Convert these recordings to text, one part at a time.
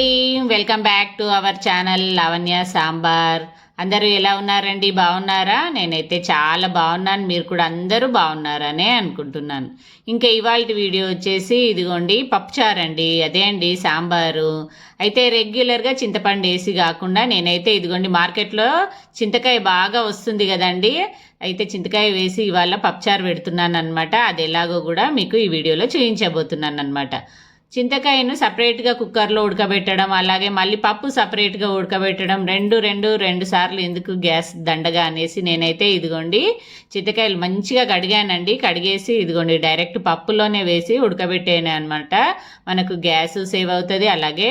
అండి. Welcome back to our channel Lavanya Sambar అందరూ ఎలా ఉన్నారండి? బాగున్నారా? నేనైతే చాలా బాగున్నాను. మీరు కూడా అందరూ బాగున్నారనే అనుకుంటున్నాను. ఇంకా ఇవాళ వీడియో వచ్చేసి ఇదిగోండి పప్పుచారండి అదే అండి సాంబారు. అయితే రెగ్యులర్గా చింతపండు వేసి కాకుండా నేనైతే ఇదిగోండి మార్కెట్లో చింతకాయ బాగా వస్తుంది కదండి. అయితే చింతకాయ వేసి ఇవాళ పప్పుచారు పెడుతున్నాను అనమాట అది ఎలాగో కూడా మీకు ఈ వీడియోలో చూపించబోతున్నాను అనమాట చింతకాయను సపరేట్గా కుక్కర్లో ఉడకబెట్టడం అలాగే మళ్ళీ పప్పు సపరేట్గా ఉడకబెట్టడం రెండు రెండు రెండు సార్లు ఎందుకు గ్యాస్ దండగా అనేసి నేనైతే ఇదిగోండి చింతకాయలు మంచిగా కడిగానండి. కడిగేసి ఇదిగోండి డైరెక్ట్ పప్పులోనే వేసి ఉడకబెట్టాను అనమాట మనకు గ్యాస్ సేవ్ అవుతుంది. అలాగే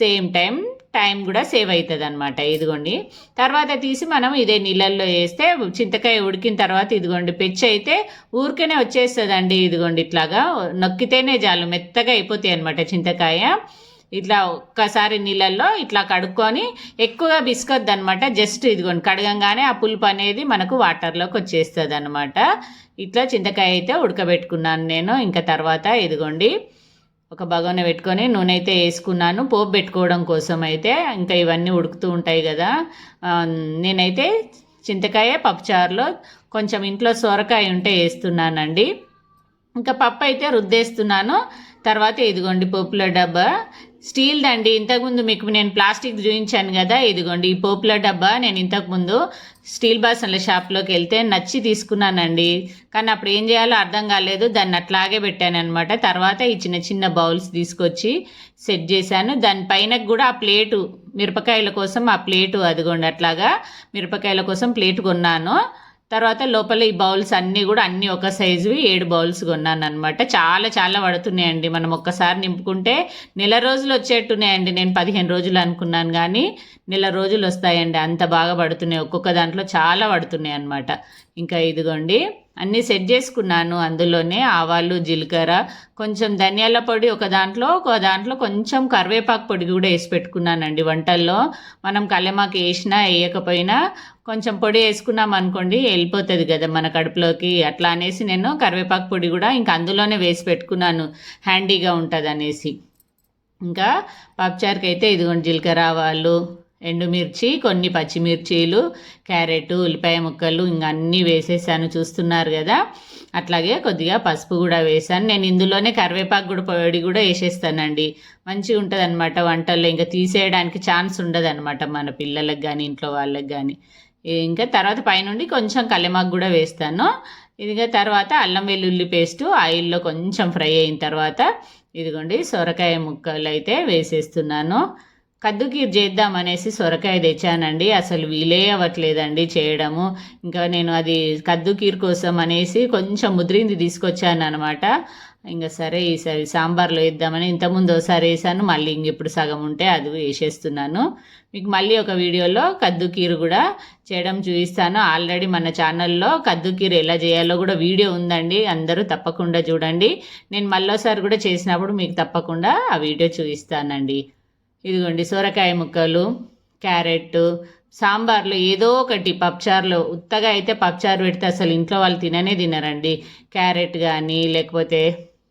సేమ్ టైం టైం కూడా సేవ్ అవుతుంది అనమాట ఇదిగోండి. తర్వాత తీసి మనం ఇదే నీళ్ళల్లో వేస్తే చింతకాయ ఉడికిన తర్వాత ఇదిగోండి పెచ్చి అయితే ఊరికనే వచ్చేస్తుందండి ఇదిగోండి ఇట్లాగా. నొక్కితేనే చాలు మెత్తగా అయిపోతాయి అనమాట చింతకాయ. ఇట్లా ఒక్కసారి నీళ్ళల్లో ఇట్లా కడుక్కొని ఎక్కువగా బిస్కొద్ది అనమాట జస్ట్ ఇదిగోండి కడగంగానే ఆ పులుపు అనేది మనకు వాటర్లోకి వచ్చేస్తుంది అనమాట ఇట్లా చింతకాయ అయితే ఉడకబెట్టుకున్నాను నేను ఇంకా తర్వాత ఇదిగోండి. ఒక బగోన పెట్టుకొని నూనె అయితే వేసుకున్నాను. పోపు పెట్టుకోవడం కోసం అయితే ఇంకా ఇవన్నీ ఉడుకుతూ ఉంటాయి కదా. నేనైతే చింతకాయ పప్పుచారులో కొంచెం ఇంట్లో సొరకాయ ఉంటే వేస్తున్నానండి. ఇంకా పప్పు అయితే రుద్దేస్తున్నాను. తర్వాత ఇదిగోండి పోపుల డబ్బా. స్టీల్ అండి ఇంతకుముందు మీకు నేను ప్లాస్టిక్ చూపించాను కదా ఇదిగోండి ఈ పోపుల డబ్బా. నేను ఇంతకుముందు స్టీల్ బాసన్ల షాప్లోకి వెళ్తే నచ్చి తీసుకున్నానండి. కానీ అప్పుడు ఏం చేయాలో అర్థం కాలేదు. దాన్ని అట్లాగే పెట్టాను అనమాట తర్వాత ఈ చిన్న చిన్న బౌల్స్ తీసుకొచ్చి సెట్ చేశాను. దానిపైన కూడా ఆ ప్లేటు మిరపకాయల కోసం ఆ ప్లేటు అదిగోండి అట్లాగా మిరపకాయల కోసం ప్లేట్ కొన్నాను. తర్వాత లోపల ఈ బౌల్స్ అన్నీ కూడా అన్నీ ఒక సైజువి ఏడు బౌల్స్ కొన్నాను అనమాట చాలా చాలా పడుతున్నాయండి. మనం ఒక్కసారి నింపుకుంటే నెల రోజులు వచ్చేట్టున్నాయండి. నేను పదిహేను రోజులు అనుకున్నాను కానీ నెల రోజులు వస్తాయండి. అంత బాగా పడుతున్నాయి. ఒక్కొక్క దాంట్లో చాలా పడుతున్నాయి అనమాట ఇంకా ఇదిగోండి అన్నీ సెట్ చేసుకున్నాను అందులోనే ఆవాలు జీలకర్ర కొంచెం ధనియాల పొడి ఒక దాంట్లో ఒక దాంట్లో కొంచెం కరివేపాకు పొడి కూడా వేసి పెట్టుకున్నానండి వంటల్లో. మనం కలెమాకు వేసినా వేయకపోయినా కొంచెం పొడి వేసుకున్నాం అనుకోండి వెళ్ళిపోతుంది కదా మన కడుపులోకి. అట్లా అనేసి నేను కరివేపాకు పొడి కూడా ఇంకా అందులోనే వేసి పెట్టుకున్నాను హ్యాండీగా ఉంటుంది అనేసి ఇంకా పప్పుచారుకి అయితే ఇదిగోండి జీలకర్ర ఆవాలు ఎండుమిర్చి కొన్ని పచ్చిమిర్చీలు క్యారెట్ ఉల్లిపాయ ముక్కలు ఇంకా అన్నీ వేసేసాను. చూస్తున్నారు కదా? అట్లాగే కొద్దిగా పసుపు కూడా వేసాను. నేను ఇందులోనే కరివేపాకు కూడా పొడి కూడా వేసేస్తానండి. మంచిగా ఉంటుంది అనమాట వంటల్లో. ఇంకా తీసేయడానికి ఛాన్స్ ఉండదు అనమాట మన పిల్లలకు కానీ ఇంట్లో వాళ్ళకి కానీ ఇంకా తర్వాత పైనుండి కొంచెం కల్లెమాకు కూడా వేస్తాను. ఇదిగా తర్వాత అల్లం వెల్లుల్లి పేస్టు ఆయిల్లో కొంచెం ఫ్రై అయిన తర్వాత ఇదిగోండి సొరకాయ ముక్కలు అయితే వేసేస్తున్నాను. కద్దుకీర్ చేద్దామనేసి సొరకాయ తెచ్చానండి. అసలు వీలే అవ్వట్లేదండి చేయడము. ఇంకా నేను అది కద్దుకీర్ కోసం అనేసి కొంచెం ముద్రింది తీసుకొచ్చాను అనమాట ఇంకా సరే ఈసారి సాంబార్లో వేద్దామని ఇంతకుముందు ఒకసారి వేసాను. మళ్ళీ ఇంక ఇప్పుడు సగం ఉంటే అది వేసేస్తున్నాను. మీకు మళ్ళీ ఒక వీడియోలో కద్దుకీరు కూడా చేయడం చూపిస్తాను. ఆల్రెడీ మన ఛానల్లో కద్దుకీరు ఎలా చేయాలో కూడా వీడియో ఉందండి. అందరూ తప్పకుండా చూడండి. నేను మళ్ళీసారి కూడా చేసినప్పుడు మీకు తప్పకుండా ఆ వీడియో చూపిస్తానండి. ఇదిగోండి సొరకాయ ముక్కలు క్యారెట్ సాంబార్లో ఏదో ఒకటి పప్చార్లో ఉత్తగా అయితే పప్చారు పెడితే అసలు ఇంట్లో వాళ్ళు తిననే తినరండి. క్యారెట్ కానీ లేకపోతే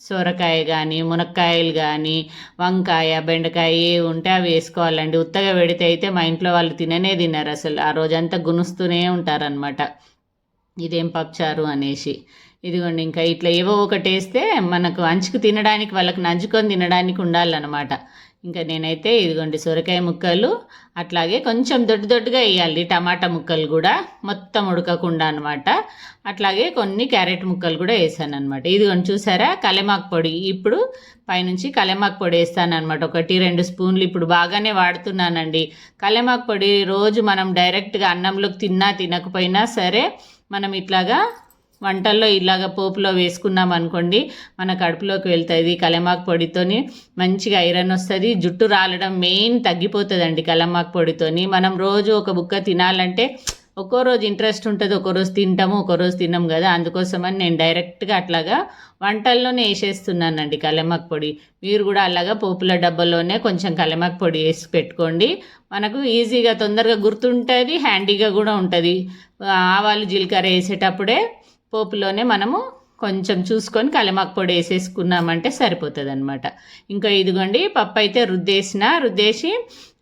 సొరకాయ కానీ మునక్కాయలు కానీ వంకాయ బెండకాయ ఏ ఉంటే అవి వేసుకోవాలండి. ఉత్తగా పెడితే అయితే మా ఇంట్లో వాళ్ళు తిననే తిన్నారు అసలు. ఆ రోజంతా గునుస్తూనే ఉంటారనమాట ఇదేం పప్చారు అనేసి. ఇదిగోండి ఇంకా ఇట్లా ఏవో ఒకటి వేస్తే మనకు అంచుకు తినడానికి వాళ్ళకి నంచుకొని తినడానికి ఉండాలన్నమాట. ఇంకా నేనైతే ఇదిగోండి సొరకాయ ముక్కలు అట్లాగే కొంచెం దొడ్డు దొడ్డుగా వేయాలి టమాటా ముక్కలు కూడా మొత్తం ఉడకకుండా అనమాట అట్లాగే కొన్ని క్యారెట్ ముక్కలు కూడా వేసాను అనమాట ఇదిగోండి చూసారా కలెమాకు పొడి. ఇప్పుడు పైనుంచి కలెమాకు పొడి వేస్తాను అనమాట ఒకటి రెండు స్పూన్లు ఇప్పుడు బాగానే వాడుతున్నానండి. కలెమాకు పొడి రోజు మనం డైరెక్ట్గా అన్నంలోకి తిన్నా తినకపోయినా సరే మనం ఇట్లాగా వంటల్లో ఇలాగ పోపులో వేసుకున్నాం అనుకోండి మన కడుపులోకి వెళ్తుంది కలమాకు పొడితోని మంచిగా ఐరన్ వస్తుంది జుట్టు రాలడం మెయిన్ తగ్గిపోతుందండి కలమాకు పొడితోని. మనం రోజు ఒక బుక్క తినాలంటే ఒక్కో రోజు ఇంట్రెస్ట్ ఉంటుంది ఒక్కో రోజు తింటాము ఒక్కో రోజు తిన్నాం కదా అందుకోసమని నేను డైరెక్ట్గా అట్లాగా వంటల్లోనే వేసేస్తున్నానండి కలమాకు పొడి. మీరు కూడా అలాగా పోపుల డబ్బాలోనే కొంచెం కలమాకు పొడి వేసి పెట్టుకోండి. మనకు ఈజీగా తొందరగా గుర్తుంటుంది హ్యాండీగా కూడా ఉంటుంది. ఆవాలు జీలకర్ర వేసేటప్పుడే పోపులోనే మనము కొంచెం చూసుకొని కలమాకు పొడి వేసేసుకున్నామంటే సరిపోతుంది అనమాట ఇంకా ఇదిగోండి పప్పు అయితే రుద్దేసిన రుద్దేసి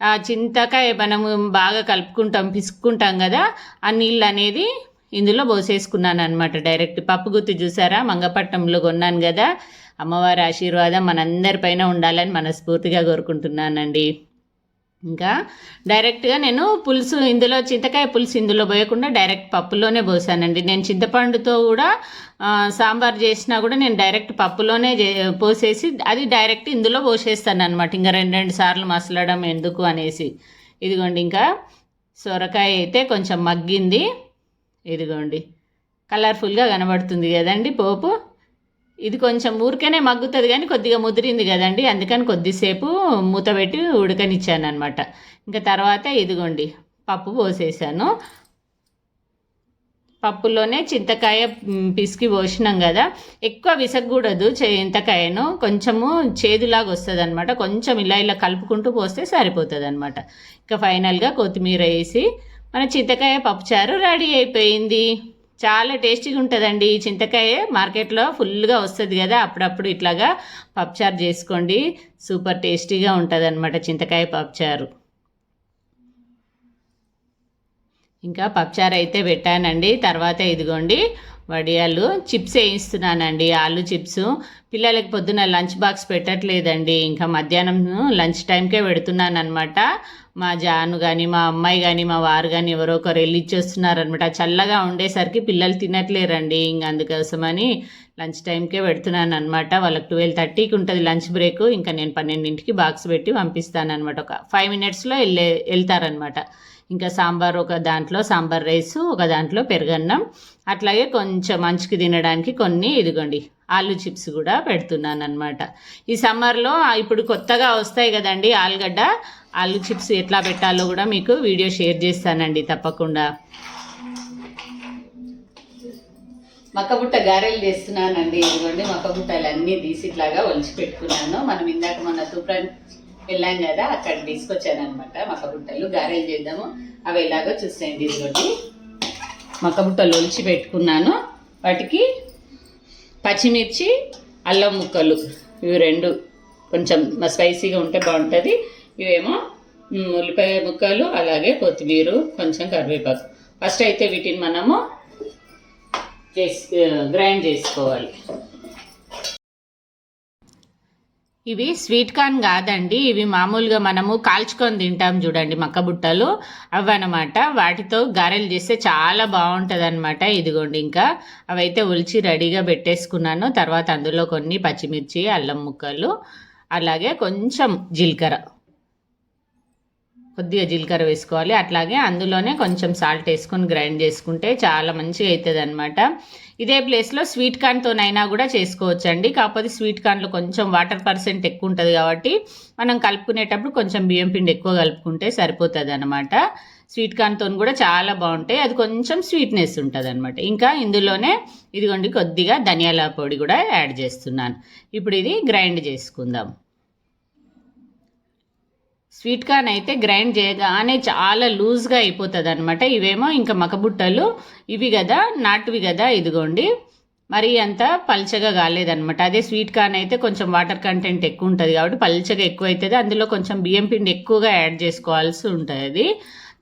ఆ చింతకాయ మనము బాగా కలుపుకుంటాం పిసుక్కుంటాం కదా ఆ నీళ్ళు అనేది ఇందులో పోసేసుకున్నాను అనమాట డైరెక్ట్. పప్పు గుత్తి చూసారా? మంగపట్నంలో కొన్నాను కదా. అమ్మవారి ఆశీర్వాదం మనందరిపైన ఉండాలని మనస్ఫూర్తిగా కోరుకుంటున్నానండి. ఇంకా డైరెక్ట్గా నేను పులుసు ఇందులో చింతకాయ పులుసు ఇందులో పోయకుండా డైరెక్ట్ పప్పులోనే పోసానండి. నేను చింతపండుతో కూడా సాంబార్ చేసినా కూడా నేను డైరెక్ట్ పప్పులోనే పోసేసి అది డైరెక్ట్ ఇందులో పోసేస్తాను అనమాట ఇంకా రెండు రెండు సార్లు మసలడం ఎందుకు అనేసి. ఇదిగోండి ఇంకా సొరకాయ అయితే కొంచెం మగ్గింది. ఇదిగోండి. కలర్ఫుల్గా కనబడుతుంది కదండి పోపు. ఇది కొంచెం ఊరికేనే మగ్గుతుంది కానీ కొద్దిగా ముదిరింది కదండి. అందుకని కొద్దిసేపు మూత పెట్టి ఉడకనిచ్చాను అనమాట ఇంకా తర్వాత ఇదిగోండి పప్పు పోసేసాను. పప్పులోనే చింతకాయ పిసికి పోసినాం కదా. ఎక్కువ విసగకూడదు చింతకాయను కొంచెము చేదులాగా వస్తుంది అనమాట కొంచెం ఇలా ఇలా కలుపుకుంటూ పోస్తే సరిపోతుంది అనమాట ఇంకా ఫైనల్గా కొత్తిమీర వేసి మన చింతకాయ పప్పుచారు రెడీ అయిపోయింది. చాలా టేస్టీగా ఉంటుందండి ఈ చింతకాయ. మార్కెట్లో ఫుల్గా వస్తుంది కదా అప్పుడప్పుడు ఇట్లాగా పప్పుచారు చేసుకోండి. సూపర్ టేస్టీగా ఉంటుంది అనమాట చింతకాయ పప్పుచారు. ఇంకా పప్చారు అయితే పెట్టానండి. తర్వాత ఇదిగోండి వడియాలు. చిప్స్ వేయిస్తున్నానండి ఆలు చిప్స్. పిల్లలకి పొద్దున లంచ్ బాక్స్ పెట్టట్లేదండి. ఇంకా మధ్యాహ్నం లంచ్ టైంకే పెడుతున్నాను అనమాట మా జాను కానీ మా అమ్మాయి కానీ మా వారు కానీ ఎవరో ఒకరు వెళ్ళి ఇచ్చేస్తున్నారనమాట చల్లగా ఉండేసరికి పిల్లలు తినట్లేరండి. ఇంక అందుకోసమని లంచ్ టైంకే పెడుతున్నాను అనమాట వాళ్ళకి ట్వెల్వ్ థర్టీకి ఉంటుంది లంచ్ బ్రేక్. ఇంకా నేను పన్నెండింటికి బాక్స్ పెట్టి పంపిస్తాను అనమాట ఒక ఫైవ్ మినిట్స్లో వెళ్ళే వెళ్తారనమాట ఇంకా సాంబార్ ఒక దాంట్లో సాంబార్ రైస్ ఒక దాంట్లో పెరుగన్నం. అట్లాగే కొంచెం మంచుకి తినడానికి కొన్ని ఇదిగోండి ఆలు చిప్స్ కూడా పెడుతున్నాను అనమాట ఈ సమ్మర్లో ఇప్పుడు కొత్తగా వస్తాయి కదండి ఆలుగడ్డ. ఆలు చిప్స్ ఎట్లా పెట్టాలో కూడా మీకు వీడియో షేర్ చేస్తానండి తప్పకుండా. మక్కబుట్ట గారెలు చేస్తున్నానండి ఇదిగోండి మక్కబుట్టలు అన్నీ తీసి ఇట్లాగా ఒలిచి పెట్టుకున్నాను. మనం ఇందాక మన తూప్రాన్ వెళ్ళాం కదా అక్కడ తీసుకొచ్చాను అనమాట మక్కబుట్టలు గారెలు చేద్దాము. అవి ఎలాగో చూసేయండి ఇదిగోటి మక్కబుట్టలు ఒలిచి పెట్టుకున్నాను. వాటికి పచ్చిమిర్చి అల్లం ముక్కలు. ఇవి రెండు కొంచెం స్పైసీగా ఉంటే బాగుంటుంది. ఇవేమో ఉల్లిపాయ ముక్కలు అలాగే కొత్తిమీర కొంచెం కరివేపాకు. ఫస్ట్ అయితే వీటిని మనము చేసి గ్రైండ్ చేసుకోవాలి. ఇవి స్వీట్ కార్న్ కాదండి. ఇవి మామూలుగా మనము కాల్చుకొని తింటాం చూడండి మక్కబుట్టలు అవన్నమాట. వాటితో గారెలు చేస్తే చాలా బాగుంటుంది అనమాట ఇదిగోండి ఇంకా. అవైతే ఉలిచి రెడీగా పెట్టేసుకున్నాను. తర్వాత అందులో కొన్ని పచ్చిమిర్చి అల్లం ముక్కలు అలాగే కొంచెం జీలకర్ర. కొద్దిగా జీలకర్ర వేసుకోవాలి. అట్లాగే అందులోనే కొంచెం సాల్ట్ వేసుకొని గ్రైండ్ చేసుకుంటే చాలా మంచిగా అవుతుంది అనమాట ఇదే ప్లేస్లో స్వీట్ కార్న్తోనైనా కూడా చేసుకోవచ్చండి. కాకపోతే స్వీట్ కార్న్లో కొంచెం వాటర్ పర్సెంట్ ఎక్కువ ఉంటుంది కాబట్టి మనం కలుపుకునేటప్పుడు కొంచెం బియ్యం పిండి ఎక్కువ కలుపుకుంటే సరిపోతుంది అనమాట స్వీట్ కార్న్తో కూడా చాలా బాగుంటాయి. అది కొంచెం స్వీట్నెస్ ఉంటుంది అనమాట ఇంకా ఇందులోనే ఇదిగోండి కొద్దిగా ధనియాల పొడి కూడా యాడ్ చేస్తున్నాను. ఇప్పుడు ఇది గ్రైండ్ చేసుకుందాం. స్వీట్ కార్న్ అయితే గ్రైండ్ చేయగానే చాలా లూజ్గా అయిపోతుంది అనమాట ఇవేమో ఇంకా మకబుట్టలు ఇవి కదా నాటువి కదా ఇదిగోండి. మరి అంత పల్చగా కాలేదనమాట అదే స్వీట్ కార్న్ అయితే కొంచెం వాటర్ కంటెంట్ ఎక్కువ ఉంటుంది కాబట్టి పల్చగా ఎక్కువ అవుతుంది అందులో కొంచెం బియ్యం పిండి ఎక్కువగా యాడ్ చేసుకోవాల్సి ఉంటుంది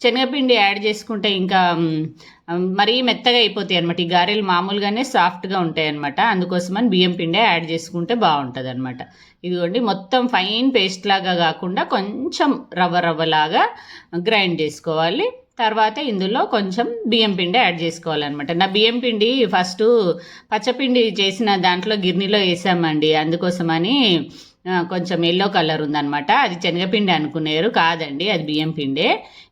శనగపిండి యాడ్ చేసుకుంటే ఇంకా మరీ మెత్తగా అయిపోతాయి అనమాట ఈ గారెలు మామూలుగానే సాఫ్ట్గా ఉంటాయి అనమాట అందుకోసమని బియ్యం పిండి యాడ్ చేసుకుంటే బాగుంటుంది అనమాట ఇదిగోండి మొత్తం ఫైన్ పేస్ట్ లాగా కాకుండా కొంచెం రవ్వ రవ్వలాగా గ్రైండ్ చేసుకోవాలి. తర్వాత ఇందులో కొంచెం బియ్యం పిండి యాడ్ చేసుకోవాలన్నమాట. నా బియ్యం పిండి ఫస్ట్ పచ్చపిండి చేసిన దాంట్లో గిర్నీలో వేసామండి. అందుకోసమని కొంచెం ఎల్లో కలర్ ఉందనమాట అది శనగపిండి అనుకునేరు కాదండి అది బియ్యం పిండే.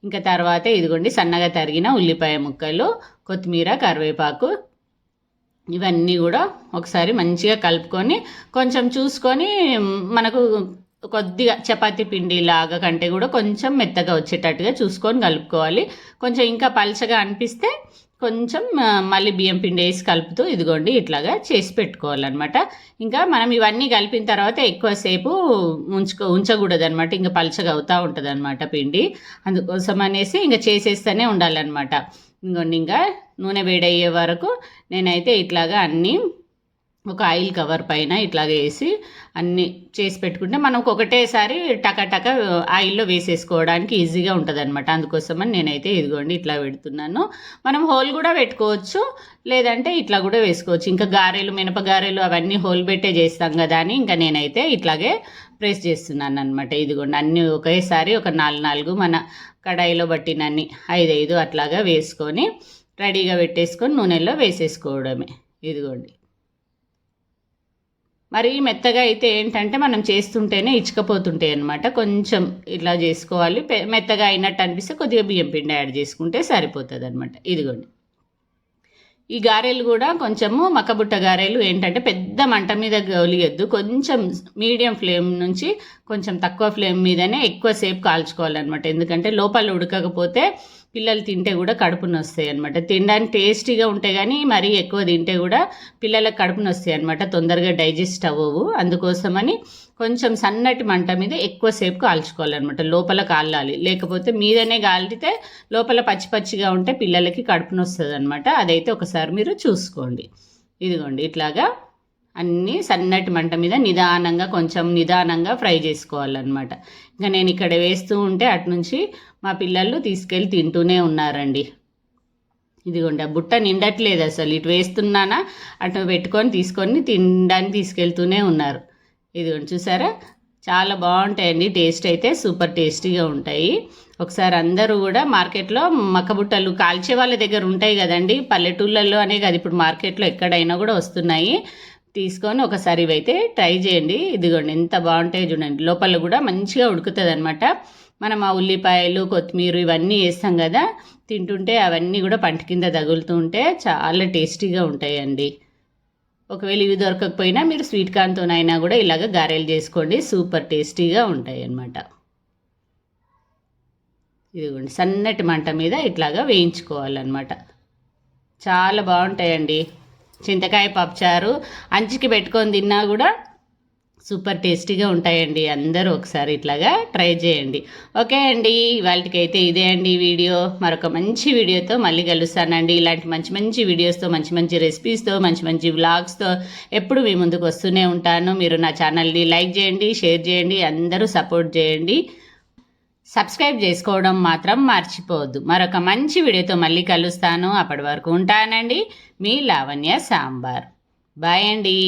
ఇంకా తర్వాత ఇదిగోండి సన్నగా తరిగిన ఉల్లిపాయ ముక్కలు కొత్తిమీర కరివేపాకు ఇవన్నీ కూడా ఒకసారి మంచిగా కలుపుకొని కొంచెం చూసుకొని మనకు కొద్దిగా చపాతీ పిండి లాగా కంటే కూడా కొంచెం మెత్తగా వచ్చేటట్టుగా చూసుకొని కలుపుకోవాలి. కొంచెం ఇంకా పలచగా అనిపిస్తే కొంచెం మళ్ళీ బియ్యం పిండి వేసి కలుపుతూ ఇదిగోండి ఇట్లాగా చేసి పెట్టుకోవాలన్నమాట. ఇంకా మనం ఇవన్నీ కలిపిన తర్వాత ఎక్కువసేపు ఉంచుకో ఉంచకూడదు అనమాట ఇంకా పలచగా అవుతూ ఉంటుంది అనమాట పిండి. అందుకోసం అనేసి ఇంకా చేసేస్తూనే ఉండాలన్నమాట. ఇంకోండి ఇంకా నూనె వేడయ్యే వరకు నేనైతే ఇట్లాగా అన్నీ ఒక ఆయిల్ కవర్ పైన ఇట్లాగే వేసి అన్నీ చేసి పెట్టుకుంటే మనకు ఒకటేసారి టక టక ఆయిల్లో వేసేసుకోవడానికి ఈజీగా ఉంటుంది అనమాట అందుకోసమని నేనైతే ఇదిగోండి ఇట్లా పెడుతున్నాను. మనం హోల్ కూడా పెట్టుకోవచ్చు లేదంటే ఇట్లా కూడా వేసుకోవచ్చు. ఇంకా గారెలు మినప గారెలు అవన్నీ హోల్ పెట్టే చేస్తాం కదా అని ఇంకా నేనైతే ఇట్లాగే ప్రెస్ చేస్తున్నాను అనమాట ఇదిగోండి అన్నీ ఒకేసారి ఒక నాలుగు నాలుగు మన కడాయిలో పట్టినన్ని ఐదు ఐదు అట్లాగా వేసుకొని రెడీగా పెట్టేసుకొని నూనెలో వేసేసుకోవడమే. ఇదిగోండి. మరి మెత్తగా అయితే ఏంటంటే మనం చేస్తుంటేనే ఇచ్చుకపోతుంటాయి అనమాట కొంచెం ఇట్లా చేసుకోవాలి. మెత్తగా అయినట్టు అనిపిస్తే కొద్దిగా బియ్యం పిండి యాడ్ చేసుకుంటే సరిపోతుంది అనమాట ఇదిగోండి. ఈ గారెలు కూడా కొంచెము మక్కబుట్ట గారెలు ఏంటంటే పెద్ద మంట మీద గౌలియద్దు కొంచెం మీడియం ఫ్లేమ్ నుంచి కొంచెం తక్కువ ఫ్లేమ్ మీదనే ఎక్కువసేపు కాల్చుకోవాలన్నమాట. ఎందుకంటే లోపల ఉడకకపోతే పిల్లలు తింటే కూడా కడుపున వస్తాయి అనమాట తినడానికి టేస్టీగా ఉంటే కానీ మరీ ఎక్కువ తింటే కూడా పిల్లలకు కడుపున వస్తాయి అనమాట తొందరగా డైజెస్ట్ అవ్వవు. అందుకోసమని కొంచెం సన్నటి మంట మీద ఎక్కువసేపు కాల్చుకోవాలన్నమాట. లోపల కాలాలి లేకపోతే మీదనే కాలితే లోపల పచ్చి పచ్చిగా ఉంటే పిల్లలకి కడుపున వస్తుంది అనమాట అదైతే ఒకసారి మీరు చూసుకోండి. ఇదిగోండి ఇట్లాగా అన్నీ సన్నటి మంట మీద నిదానంగా కొంచెం నిదానంగా ఫ్రై చేసుకోవాలన్నమాట. ఇంకా నేను ఇక్కడ వేస్తూ ఉంటే అటు నుంచి మా పిల్లలు తీసుకెళ్ళి తింటూనే ఉన్నారండి. ఇదిగోండి ఆ బుట్ట నిండట్లేదు అసలు. ఇటు వేస్తున్నానా అటు పెట్టుకొని తీసుకొని తినడానికి తీసుకెళ్తూనే ఉన్నారు. ఇదిగోండి చూసారా? చాలా బాగుంటాయండి. టేస్ట్ అయితే సూపర్ టేస్టీగా ఉంటాయి. ఒకసారి అందరూ కూడా మార్కెట్లో మక్కబుట్టలు కాల్చే వాళ్ళ దగ్గర ఉంటాయి కదండి. పల్లెటూళ్ళల్లో అనే కాదు ఇప్పుడు మార్కెట్లో ఎక్కడైనా కూడా వస్తున్నాయి. తీసుకొని ఒకసారి ఇవైతే ట్రై చేయండి. ఇదిగోండి ఎంత బాగుంటాయో చూడండి. లోపల కూడా మంచిగా ఉడుకుతుంది అనమాట మనం ఆ ఉల్లిపాయలు కొత్తిమీర ఇవన్నీ వేస్తాం కదా తింటుంటే అవన్నీ కూడా పంట కింద తగులుతూ ఉంటే చాలా టేస్టీగా ఉంటాయండి. ఒకవేళ ఇవి దొరకకపోయినా మీరు స్వీట్ కార్న్తోనైనా కూడా ఇలాగ గారెలు చేసుకోండి సూపర్ టేస్టీగా ఉంటాయి అన్నమాట ఇదిగోండి సన్నటి మంట మీద ఇట్లాగా వేయించుకోవాలన్నమాట. చాలా బాగుంటాయండి. చింతకాయ పప్పుచారు అంచుకి పెట్టుకొని తిన్నా కూడా సూపర్ టేస్టీగా ఉంటాయండి. అందరూ ఒకసారి ఇట్లాగా ట్రై చేయండి. ఓకే అండి. వాళ్ళకైతే ఇదే అండి వీడియో. మరొక మంచి వీడియోతో మళ్ళీ కలుస్తానండి. ఇలాంటి మంచి మంచి వీడియోస్తో మంచి మంచి రెసిపీస్తో మంచి మంచి వ్లాగ్స్తో ఎప్పుడు మీ ముందుకు వస్తూనే ఉంటాను. మీరు నా ఛానల్ని లైక్ చేయండి షేర్ చేయండి అందరూ సపోర్ట్ చేయండి. సబ్స్క్రైబ్ చేసుకోవడం మాత్రం మర్చిపోవద్దు. మరొక మంచి వీడియోతో మళ్ళీ కలుస్తాను. అప్పటి వరకు ఉంటానండి. మీ లావణ్య సాంబార్. బాయ్ అండి.